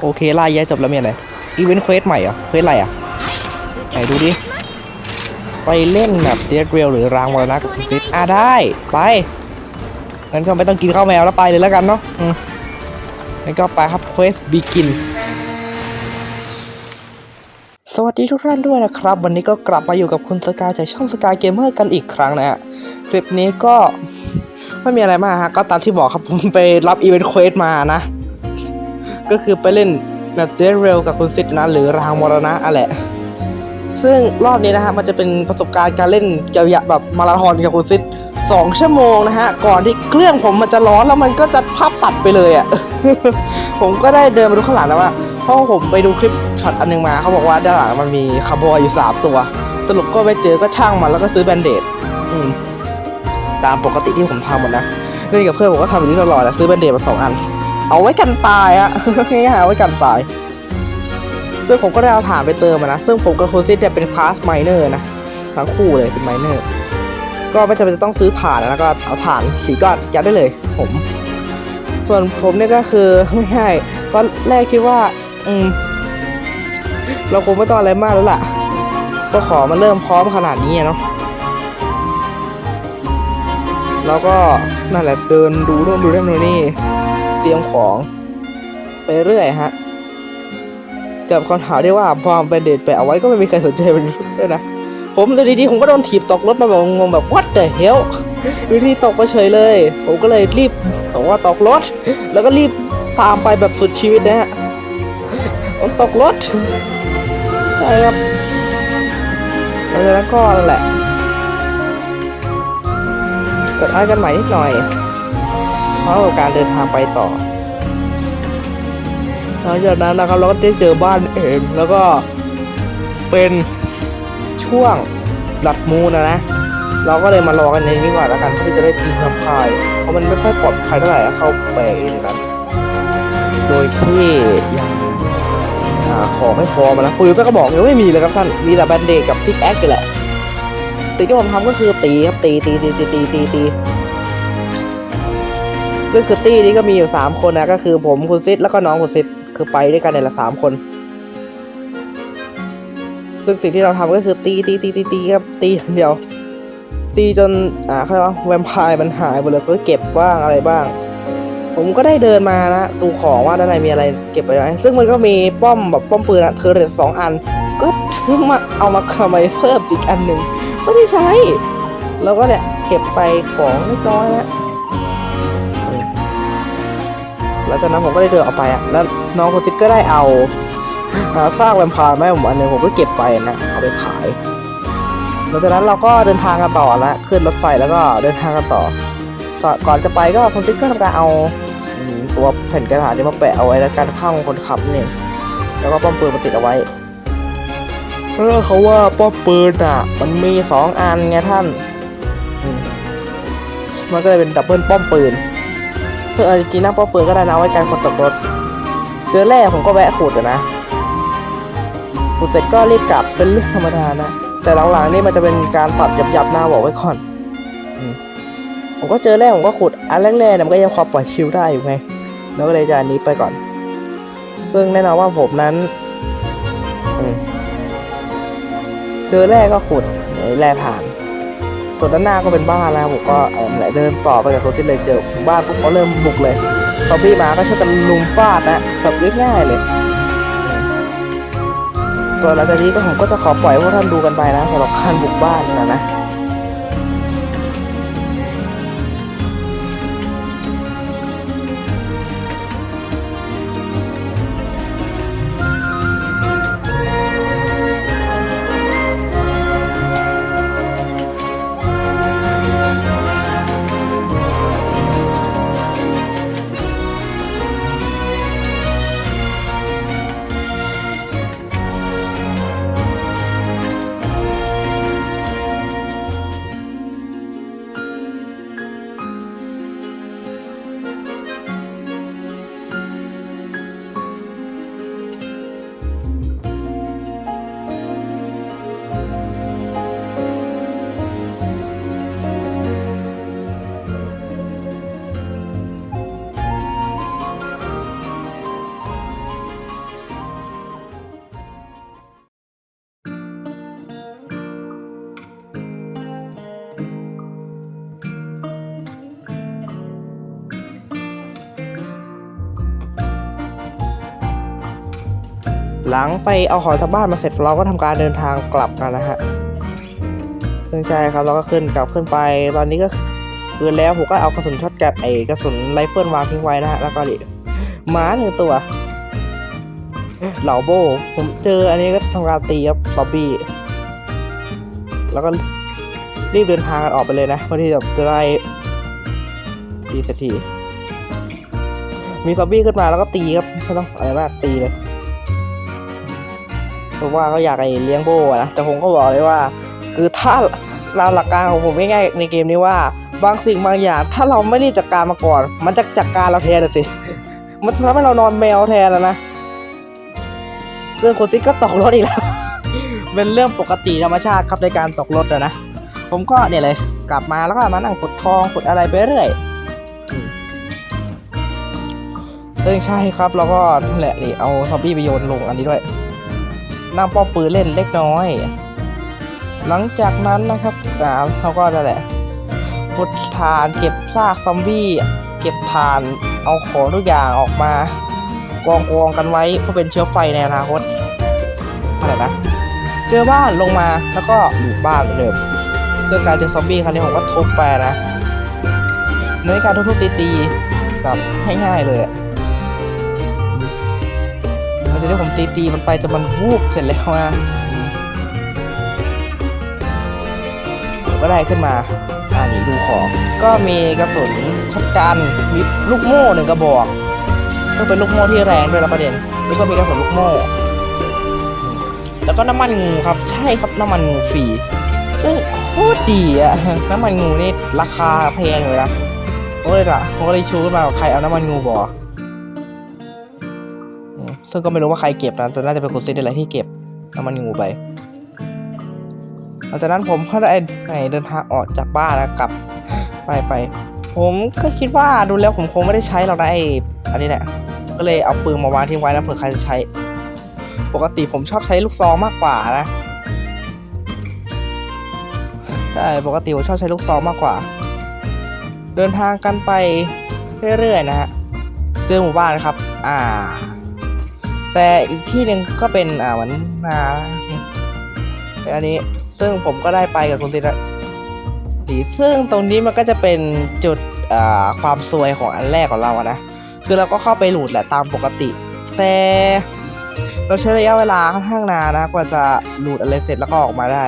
โอเคไล่แย่จบแล้วมีอะไรอีเวนต์เควสใหม่เหรอเควสอะไรอะไหนดูดิ ไปเล่นแบบเด d เรลหรือรางมรณะกับซิดอะได้ ไปงั้นก็ไม่ต้องกินข้าวแมวแล้วไปเลยแล้วกันเนาะงั้นก็ไปครับเควสบีกินสวัสดีทุกท่านด้วยนะครับ วันนี้ก็กลับมาอยู่กับคุณสกายจากช่องสกายเกมเมอร์กันอีกครั้งนะฮะคลิปนี้ก็ไม่มีอะไรมากฮะก็ตามที่บอกครับผมไปรับอีเวนต์เควสมานะ ก็คือไปเล่นแบบเด d เรลกับคุณซิดนะหรือรางมรณะอะแหละ ซึ่งรอบนี้นะฮะมันจะเป็นประสบการณ์การเล่นยาวๆแบบมาราธอนกับคุณซิดสองชั่วโมงนะฮะ ก่อนที่เครื่องผมมันจะร้อนแล้วมันก็จะภาพตัดไปเลยอะ่ะ ผมก็ได้เดินมาดูข้างหลังแล้วว่าเพราะผมไปดูคลิปช็อตอันหนึงมาเขาบอกว่าด้านหลังมันมีคาร์บอยอยู่สามตัว สรุปก็ไม่เจอก็ช่างมันแล้วก็ซื้อแบนเดดตามปกติที่ผมทำหมดนะเล่นกับเพื่อนผมก็ทำแบบนี้ตลอดแหละซื้อแบนเดดมาสองอัน เอาไว้กันตายอะง่ายๆเอาไว้กันตาย ซึ่งผมก็ได้เอาฐานไปเติมนะ ซึ่งผมกับโคซิสเนี่ยเป็นคลาสไมเนอร์นะทั้งคู่เลยเป็นไมเนอร์ ก็ไม่จำเป็นจะต้องซื้อฐานนะแล้วก็เอาฐานสีก้อนยัดได้เลยผม ส่วนผมเนี่ยก็คือง่ายๆตอนแรกคิดว่า อืม เราคงไม่ต้องอะไรมากแล้วล่ะ ก็ขอมาเริ่มพร้อมขนาดนี้เนาะแล้วก็นั่นแหละเดินดูนู่นดูนั่นดูนี่ เตียมของ ไปเรื่อยฮะกับคำถามที่ว่าพอเป็นเดทไปเอาไว้ก็ไม่มีใครสนใจมันด้วยนะ ผมเลยดีๆผมก็โดนถีบตกรถมาแบบงงแบบ what the hell วิธีตกไปเฉยเลย ผมก็เลยรีบบอกว่าตกรถ แล้วก็รีบตามไปแบบสุดชีวิตนะฮะผมตกรถใช่ครับหลังจากนั้นก็นั่นแหละเกิดอะไรกันใหม่นิดหน่อยากับการเดินทางไปต่อหลังจากนั้นนะครับเราก็ได้เจอบ้านเองแล้วก็เป็นช่วงดัดมูนะนะ เราก็เลยมารอกันในนี้ก่อนแล้วกันเพื่อที่จะได้ตีคำพาย เพราะมันไม่ค่อยปลอดภัยเท่าไหร่ถ้าเข้าไปเองกัน โดยที่ยังหาของไม่พอมานะปืนสักกระบอกยังไม่มีเลยครับท่าน มีแต่แบนเดกับพิกแอคนี่แหละสิ่งที่ผมทำก็คือตีครับตีตีตีตีตีตีตี ซึ่งคือตี้นี้ก็มีอยู่สามคนนะก็คือผมคุณซิดแล้วก็น้องคุณซิดคือไปด้วยกันในละสามคน ซึ่งสิ่งที่เราทำก็คือตีตีตีตีตีครับตีอย่างเดียว ตีจนอ่าเขาเรียกว่าแวมไพร์มันหายหมดเลยก็เก็บบ้างอะไรบ้าง ผมก็ได้เดินมานะดูของว่าด้านในมีอะไรเก็บไปไหมซึ่งมันก็มีป้อมแบบป้อมปืนอะเทอร์เรตสองอัน ก็ถือมาเอามาทำไมเพิ่มอีกอันหนึ่งไม่ได้ใช้ แล้วก็เนี่ยเก็บไปของเล็กน้อยนะ หลังจากนั้นผมก็ได้เดินออกไปอะแล้วน้องคนซิดก็ได้เอาสร้างแวมไพร์มาให้ผมอันหนึงผมก็เก็บไปนะเอาไปขาย หลังจากนั้นเราก็เดินทางกันต่อแล้วขึ้นรถไฟแล้วก็เดินทางกันต่อ ก่อนจะไปก็คุณซิกก็ทำการเอาตัวแผ่นกระดาษนี้มาแปะเอาไว้แล้วกันข้างคนขับนี่แล้วก็ป้อมปืนมาติดเอาไว้เออเขาว่าป้อมปืนอะ มันมีสองอันไงท่านมมันก็เลยเป็นดับเบิลป้อมปืน ซึ่งเอาจริงๆนะป้อมปืนก็ได้นะไว้กันคนตกรถ เจอแร่ผมก็แวะขุดนะขุดเสร็จก็รีบกลับเป็นเรื่องธรรมดานะ แต่หลังๆนี่มันจะเป็นการตัดหยับๆหน้าบอกไว้ก่อนผมก็เจอแร่ผมก็ขุดอันแรกๆเนี่ยมันก็ยังพอปล่อยชิลได้อยู่ไงแล้วก็เลยจะอันนี้ไปก่อน ซึ่งแน่นอนว่าผมนั้นเจอแร่ก็ขุดแร่ฐาน ส่วนด้านหน้าก็เป็นบ้านแล้วผมก็เออแหละเดินต่อไปกับโคซิสเลยเจอบ้านปุ๊บเขาเริ่มบุกเลยซอมบี้มาก็ช่วยกันลุมฟาดนะแบบง่ายๆเลยส่วนหลังจากนี้ก็ผมก็จะขอปล่อยพวกท่านดูกันไปนะสำหรับการบุกบ้านนะนะ หลังไปเอาของจากบ้านมาเสร็จเราก็ทำการเดินทางกลับกันนะฮะซึ่งใช่ครับเราก็ขึ้นกลับขึ้นไป ตอนนี้ก็คืนแล้วผมก็เอากระสุนช็อตแกดไอ้กระสุนไรเฟิลวางทิ้งไว้นะฮะแล้วก็ดิหมาหนึ่งตัวเหล่าโบ ผมเจออันนี้ก็ทำการตีครับซอมบี้แล้วก็รีบเดินทางกันออกไปเลยนะเพื่อที่จะจะได้ตีสักทีมีซอมบี้ขึ้นมาแล้วก็ตีครับไม่ต้องอะไรมากตีเลย เพราะว่าเขาอยากไอ้เลี้ยงโบนะแต่ผมก็บอกเลยว่า คือถ้าเราหลักการของผมง่ายๆในเกมนี้ว่า บางสิ่งบางอย่าง ถ้าเราไม่รีบจัดการมาก่อน มันจะจัดการเราแทนสิ มันจะทำให้เรานอนแมวแทนแล้วนะเรื่องคนซิกก็ตกรถอีกแล้ว เป็นเรื่องปกติธรรมชาติครับในการตกรถอะนะ ผมก็เนี่ยเลย กลับมาแล้วก็มานั่งกดทองกดอะไรไปเรื่อยซึ่งใช่ครับแล้วก็นั่นแหละนี่เอาซอมบี้ไปโยนลงอันนี้ด้วย นั่งป้อมปืนเล่นเล็กน้อย หลังจากนั้นนะครับอ่าเขาก็นั่นแหละขุดฐานเก็บซากซอมบี้ เก็บฐานเอาของทุกอย่างออกมา กองกองกันไว้เพื่อเป็นเชื้อไฟในอนาคตอะไรนะเจอบ้านลงมาแล้วก็อยู่บ้านเหมือนเดิมซึ่งการเจอซอมบี้ครั้งนี้ผมก็ทุบไปนะในการทุบๆตีๆแบบง่ายๆเลยอะันจะได้ผมตีๆมันไปจนมันวูบเสร็จแล้วนะผมก็ได้ขึ้นมา อ่านี่ดูของ ก็มีกระสุนช็อตกันมีลูกโม่หนึ่งกระบอก ซึ่งเป็นลูกโม่ที่แรงด้วยนะประเด็น แล้วก็มีกระสุนลูกโม่ แล้วก็น้ำมันงูครับ ใช่ครับน้ำมันงูฟรี ซึ่งโคตรดีอะน้ำมันงูนี่ราคาแพงเลยนะผมก็เลยละผมก็เลยชูขึ้นมาใครเอาน้ำมันงูบอกอืม ซึ่งก็ไม่รู้ว่าใครเก็บนะแต่น่าจะเป็นคนซิดอะไรที่เก็บน้ำมันงูไปหลังจากนั้นผมก็ได้เดินทางออกจากบ้านนะกลับไปไป ผมก็คิดว่าดูแล้วผมคงไม่ได้ใช้หรอกนะไอ้อันนี้แหละก็เลยเอาปืนมาวางทิ้งไว้แล้วเผื่อใครจะใช้ ปกติผมชอบใช้ลูกซองมากกว่านะใช่ปกติผมชอบใช้ลูกซองมากกว่า เดินทางกันไปเรื่อยๆนะฮะเจอหมู่บ้านนะครับ อ่า แต่อีกที่หนึ่งก็เป็นอ่าเหมือนนาเป็นอันนี้ซึ่งผมก็ได้ไปกับคุณซินะดีซึ่งตรงนี้มันก็จะเป็นจุดอ่าความซวยของอันแรกของเราอะนะคือเราก็เข้าไปหลูดแหละตามปกติ แต่เราใช้ระยะเวลาค่อนข้างนานนะกว่าจะหลุดอะไรเสร็จแล้วก็ออกมาได้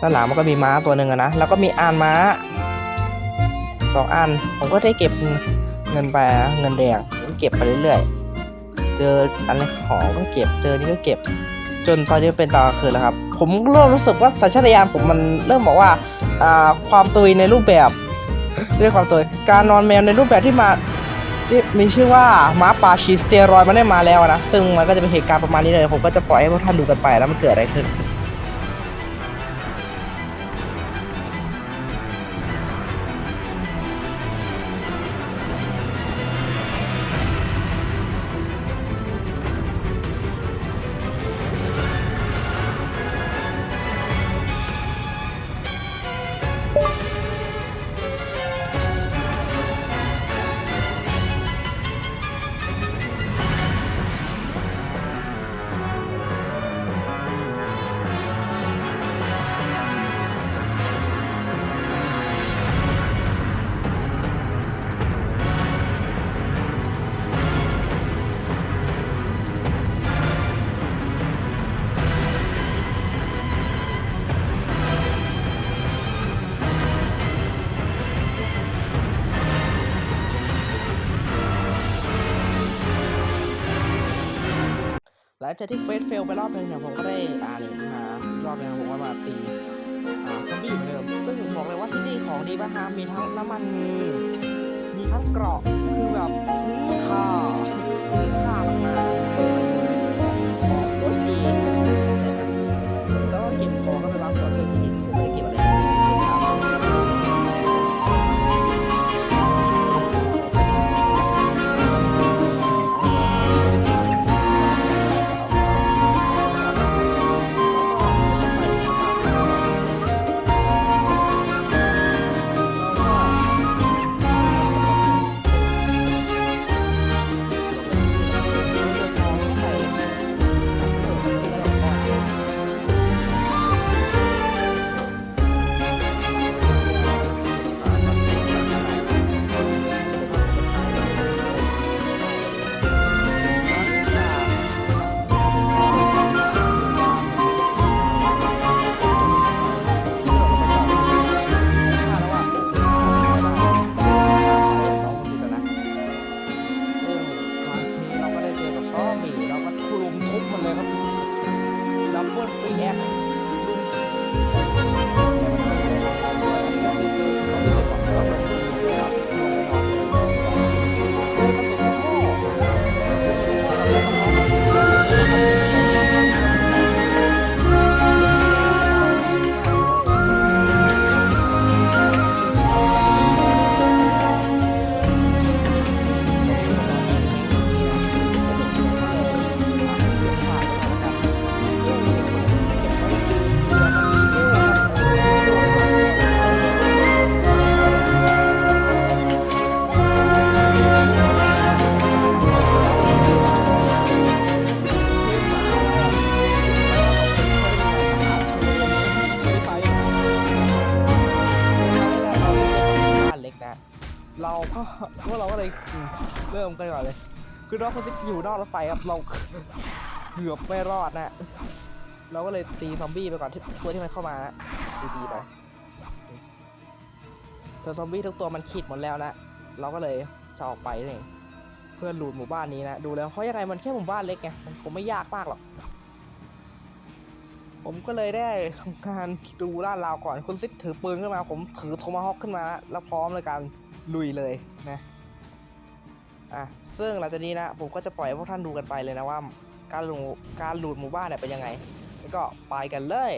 ด้านหลังมันก็มีม้าตัวหนึ่งอะนะแล้วก็มีอานม้าสองอัน ผมก็ได้เก็บ เงินไปนะเงินแดงก็เก็บไปเรื่อยๆ เจออันของก็เก็บ เจอนี่ก็เก็บ จนตอนนี้เป็นตอนกลางคืนแล้วครับ ผมเริ่มรู้สึกว่าสัญชาตญาณผมมันเริ่มบอกว่าความตุยในรูปแบบเรียกความตุยการนอนแมวในรูปแบบที่มาที่มีชื่อว่าม้าป่าชีสเตียรอยมันได้มาแล้วนะ ซึ่งมันก็จะเป็นเหตุการณ์ประมาณนี้เลย ผมก็จะปล่อยให้พวกท่านดูกันไปแล้วมันเกิดอะไรขึ้น งจากที่เฟสเฟลไปรอบนึงเนี่ยผมก็ได้อ่านมารอบนึงผมก็มาตีอ่าซอมบี้เหมือนเดิม ซึ่งบอกเลยว่าที่นี่ของดีมากฮะมีทั้งน้ำมันงูมีทั้งเกราะคือแบบคุ้มค่าคุ้มค่ามากๆ อยู่นอกรถไฟครับเราเกือบไม่รอดนะเราก็เลยตีซอมบี้ไปก่อนที่ตัวที่มันเข้ามานะตีตีไปเธอซอมบี้ทุกตัวมันขีดหมดแล้วนะเราก็เลยจะออกไปนี่เองเพื่อหลุดหมู่บ้านนี้นะดูแล้วเพราะยังไงมันแค่หมู่บ้านเล็กไงมันคงไม่ยากมากหรอกผมก็เลยได้ทำการดูลาดราวก่อนคุณซิดถือปืนขึ้นมา ผมถือโทมาฮอกขึ้นมานะแล้วพร้อมในการลุยเลยนะ อะซึ่งหลังจากนี้นะผมก็จะปล่อยให้พวกท่านดูกันไปเลยนะว่า การหลุดการหลุดหมู่บ้านเนี่ยเป็นยังไงแล้วก็ไปกันเลย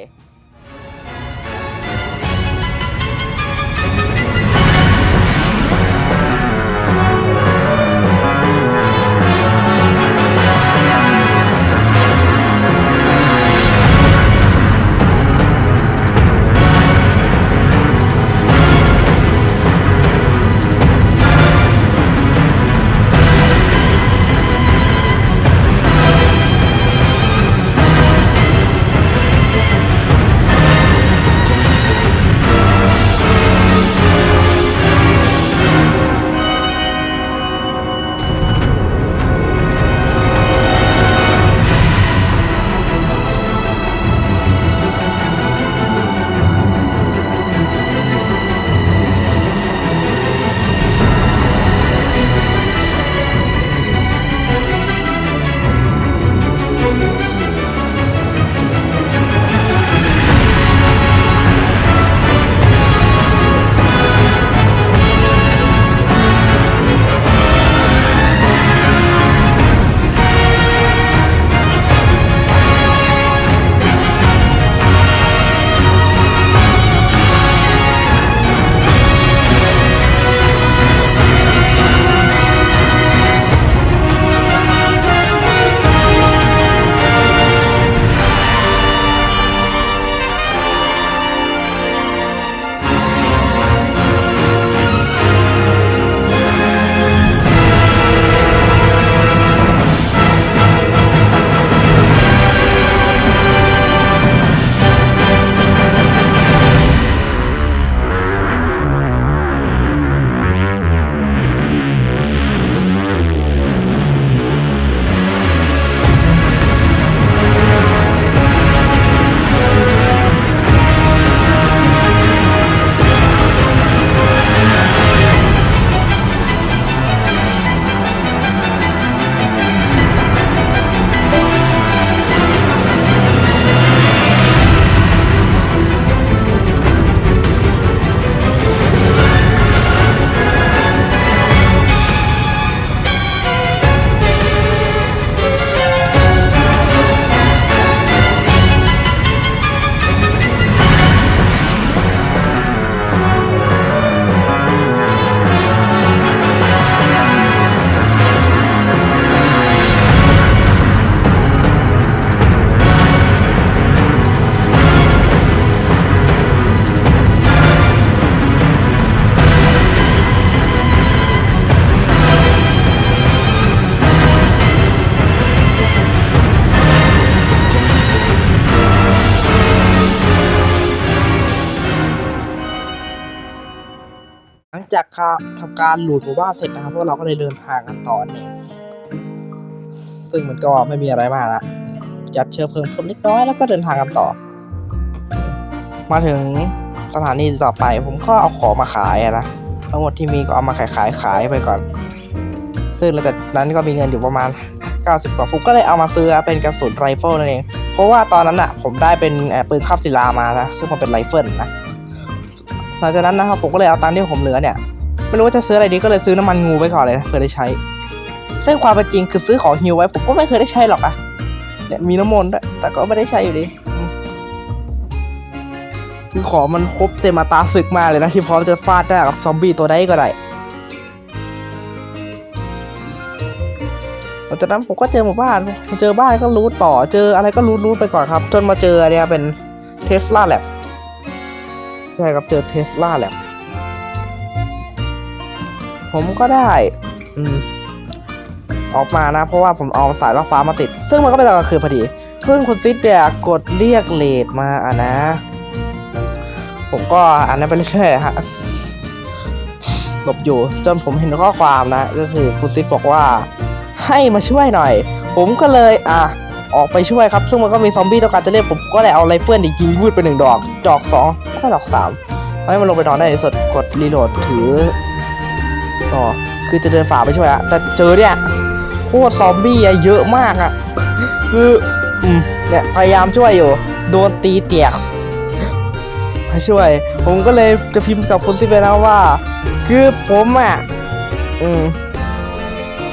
ลังจากทำการหลุดหมู่บ้านเสร็จนะครับพวกเราก็เลยเดินทางกันต่อนี่ซึ่งมันก็ไม่มีอะไรมากละจัดเชื้อเพลิงเพิ่มเล็กน้อยแล้วก็เดินทางกันต่อ มาถึงสถานีต่อไป ผมก็เอาของมาขายนะทั้งหมดที่มีก็เอามาขายขายขายไปก่อน ซึ่งหลังจากนั้นก็มีเงินอยู่ประมาณ 90 กว่าผมก็เลยเอามาซื้อเป็นกระสุนไรเฟิลนั่นเอง เพราะว่าตอนนั้นอะผมได้เป็นปืนคาบศิลามานะซึ่งมันเป็นไรเฟิลนะหลังจากนั้นนะครับผมก็เลยเอาตังค์ที่ผมเหลือเนี่ย ไม่รู้ว่าจะซื้ออะไรดีก็เลยซื้อน้ำมันงูไว้ก่อนเลยนะเพื่อได้ใช้ซึ่งความเป็นจริงคือซื้อของฮิวไว้ผมก็ไม่เคยได้ใช้หรอกอะเนี่ยมีน้ำมนต์ด้วยแต่ก็ไม่ได้ใช้อยู่ดีคือของมันครบเต็มมาตาศึกมาเลยนะที่พร้อมจะฟาดได้กับซอมบี้ตัวใดก็ได้หลังจากนั้นผมก็เจอหมู่บ้านเจอบ้านก็รูทต่อ เจออะไรก็รูทรูทไปก่อนครับ จนมาเจอเนี่ยเป็นเทสลาแลบใช่ครับเจอเทสลาแลบ ผมก็ได้ อืม ออกมานะ เพราะว่าผมเอาสายล่อฟ้ามาติด ซึ่งมันก็เป็นตอนกลางคืนพอดีเพื่อนคุณซิดเนี่ยกดเรียกเลดมาอะนะ ผมก็อ่านนั้นไปเรื่อยๆฮะหลบอยู่จนผมเห็นข้อความนะ ก็คือคุณซิดบอกว่า ให้มาช่วยหน่อย ผมก็เลยอะออกไปช่วยครับ ซึ่งมันก็มีซอมบี้ต้องการจะเล่นผมก็เลยเอาไรเฟิลยิงวืดไปหนึ่งดอก ดอกสองแล้วก็ดอกสามให้มันลงไปนอนได้ในสุดกดรีโหลดถือ อ๋อคือจะเดินฝ่าไปช่วยอะแต่เจอเนี่ยโคตรซอมบี้อะเยอะมากอะคืออืมเนี่ยพยายามช่วยอยู่ โดนตีเตียกมาช่วย ผมก็เลยจะพิมพ์กับคุณซิไปแล้วว่า คือผมอะอืม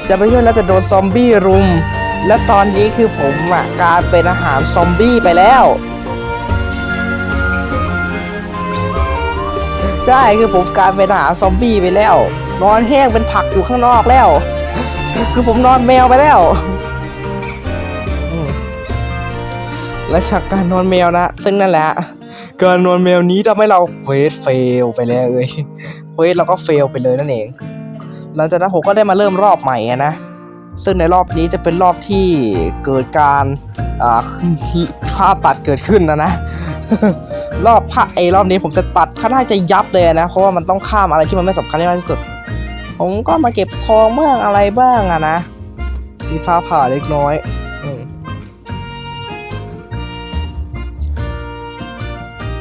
จะไปช่วยแล้วแต่โดนซอมบี้รุม และตอนนี้คือผมอะกลายเป็นอาหารซอมบี้ไปแล้วใช่คือผมกลายเป็นอาหารซอมบี้ไปแล้ว นอนแห้งเป็นผักอยู่ข้างนอกแล้ว คือผมนอนแมวไปแล้วและจากการนอนแมวนะซึ่งนั่นแหละ การนอนแมวนี้ทำให้เราเควสเฟลไปแล้วเลยเควสเราก็เฟลไปเลยนั่นเองหลังจากนั้นผมก็ได้มาเริ่มรอบใหม่อะนะซึ่งในรอบนี้จะเป็นรอบที่เกิดการอ่าภาพตัดเกิดขึ้นนะนะ รอบภาคไอรอบนี้ผมจะตัดค่อนข้างจะยับเลยนะ เพราะว่ามันต้องข้ามอะไรที่มันไม่สำคัญให้มากที่สุด ผมก็มาเก็บทองเมืองอะไรบ้างอะนะ มีฟ้าผ่าเล็กน้อยอ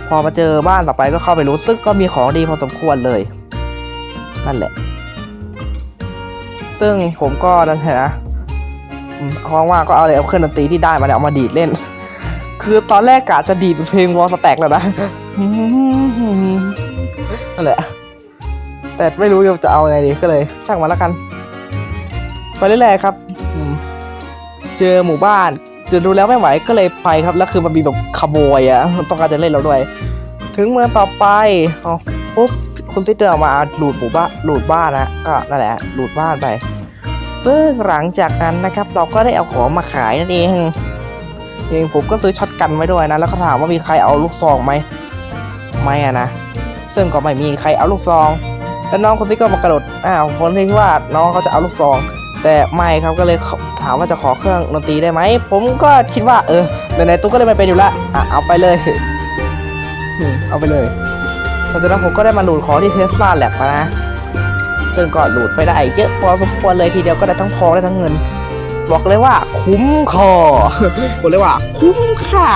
พอมาเจอบ้านต่อไปก็เข้าไปรู้ซึ่งก็มีของดีพอสมควรเลย นั่นแหละ ซึ่งผมก็นั่นแหละนะอืมว่างๆก็เอาเลยเอาเครื่องดนตรีที่ได้มาเนี่ยเอามาดีดเล่น คือตอนแรกกะจะดีดเป็นเพลงวอลสแต็กแล้วนะนั่นแหละ แต่ไม่รู้จะเอาไงดีก็เลย ช่างมันแล้วกัน ไปเรื่อยๆครับเจอหมู่บ้านเจอดูแล้วไม่ไหวก็เลยไปครับแล้วคือมันมีแบบขโมยอะต้องการจะเล่นเราด้วย ถึงเมืองต่อไปเอปุ๊บคุณซิเตอร์มาหลูดหมู่บ้านหลูดบ้านนะก็นั่นแหละหลูดบ้านไป ซึ่งหลังจากนั้นนะครับ เราก็ได้เอาของมาขายนั่นเองเองผมก็ซื้อช็อตกันไว้ด้วยนะ แล้วก็ถามว่ามีใครเอาลูกซองไหมไม่อะนะซึ่งก็ไม่มีใครเอาลูกซอง แล้วน้องคนนี้ก็มากระโดดอ้าวคนที่ว่าน้องเขาจะเอาลูกซอง แต่ไม่ครับก็เลยถามว่าจะขอเครื่องดนตรีได้ไหม ผมก็คิดว่าเออไหนๆตุ๊กก็ได้มาเป็นอยู่ล้วอะเอาไปเลยอืมเอาไปเลยหลังจากนั้นผมก็ได้มาหลูดของที่เทสลาแลบมานะ ซึ่งก็หลูดไปได้เยอะพอสมควรเลยทีเดียวก็ได้ทั้งทองได้ทั้งเงิน บอกเลยว่าคุ้มคอบอกเลยว่า คุ้มค่า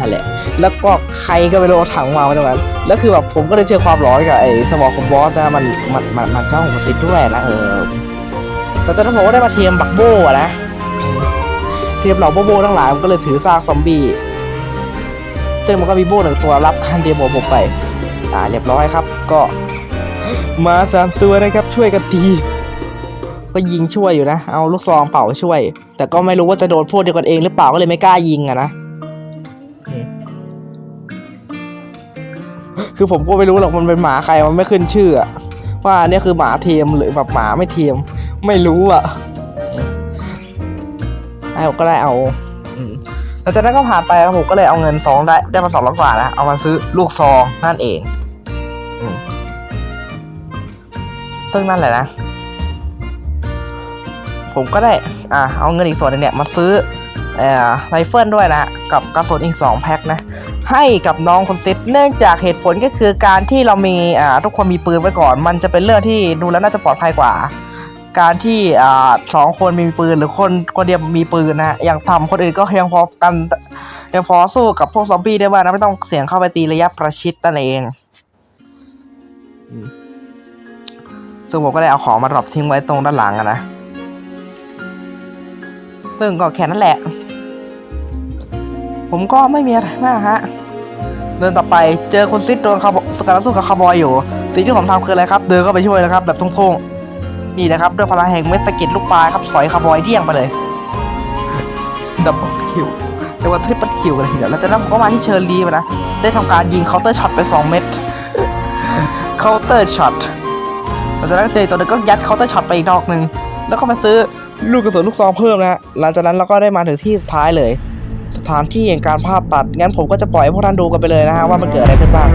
นั่นแหละ แล้วก็ใครก็ไม่รู้ถังมาไว้ตรงนั้นแล้วคือแบบผมก็ได้เจอความร้อนกับไอ้สมองของบอสนะมันมันมันมันเจ้าของซิดด้วยนะเออหลังจากนั้นผมก็ได้มาเทียมบักโบนะเทียมเหล่าโบโบทั้งหลายผมก็เลยถือซากซอมบี้ซึ่งมันก็มีโบหนึ่งตัวรับการเดียโบผมไป อ่าเรียบร้อยครับ ก็มาสามตัวนะครับช่วยกันตีก็ยิงช่วยอยู่นะ เอาลูกซองเป่าช่วย แต่ก็ไม่รู้ว่าจะโดนพวกเดียวกันเองหรือเปล่าก็เลยไม่กล้ายิงอะนะ คือผมก็ไม่รู้หรอกมันเป็นหมาใครมันไม่ขึ้นชื่ออะว่าเนี่ยคือหมาเทียมหรือแบบหมาไม่เทียม ไม่รู้อะไอ้ผมก็ได้เอาหลังจากนั้นก็ผ่านไปครับผมก็เลยเอาเงินสองได้ได้มาสองร้อยกว่านะเอามาซื้อลูกซองนั่นเองซึ่งนั่นแหละนะ ผมก็ได้ อ่าเอาเงินอีกส่วนหนึงเนี่ยมาซื้อ ไรเฟิลด้วยนะกับกระสุนอีก 2 แพ็คนะ ให้กับน้องคนซิดเนื่องจากเหตุผลก็คือการที่เรามีทุกคนมีปืนไว้ก่อน มันจะเป็นเรื่องที่ดูแล้วน่าจะปลอดภัยกว่า การที่สองคนมีปืนหรือคนคนเดียวมีปืนนะอย่างทำคนอื่นก็ยังพอกันยังพอสู้กับพวกซอมบี้ได้บ้างนะไม่ต้องเสี่ยงเข้าไปตีระยะประชิดนั่นเองซึ่งผมก็ได้เอาของมาดรอปทิ้งไว้ตรงด้านหลังนะ ซึ่งก็แค่นั้นแหละ ผมก็ไม่มีอะไรมากฮะ เดินต่อไปเจอคุณซิดโดนคาร์บสกัดสู้กับคาร์บอยอยู่ สิ่งที่ผมทำคืออะไรครับ เดินเข้าไปช่วยนะครับ แบบทุ่งๆ นี่นะครับ ด้วยพลังแห่งเม็ดสเก็ดลูกปลายครับ สอยคาร์บอยเดี่ยงไปเลย ดับเบิลคิวเรียกว่าทริปเปิลคิวกันเลยทีเดียวแล้วจากนั้นผมก็มาที่เชอร์ลีมานะ ได้ทำการยิงเคาน์เตอร์ช็อตไป 2 เม็ดเคาน์เตอร์ช็อตหลังจากนั้นเจอตัวนึงก็ยัดเคาน์เตอร์ช็อตไปอีกดอกหนึ่งแล้วก็มาซื้อ ลูกกระสุนลูกซองเพิ่มนะหลังจากนั้นเราก็ได้มาถึงที่สุดท้ายเลย สถานที่แห่งการภาพตัดงั้นผมก็จะปล่อยให้พวกท่านดูกันไปเลยนะฮะว่ามันเกิดอะไรขึ้นบ้าง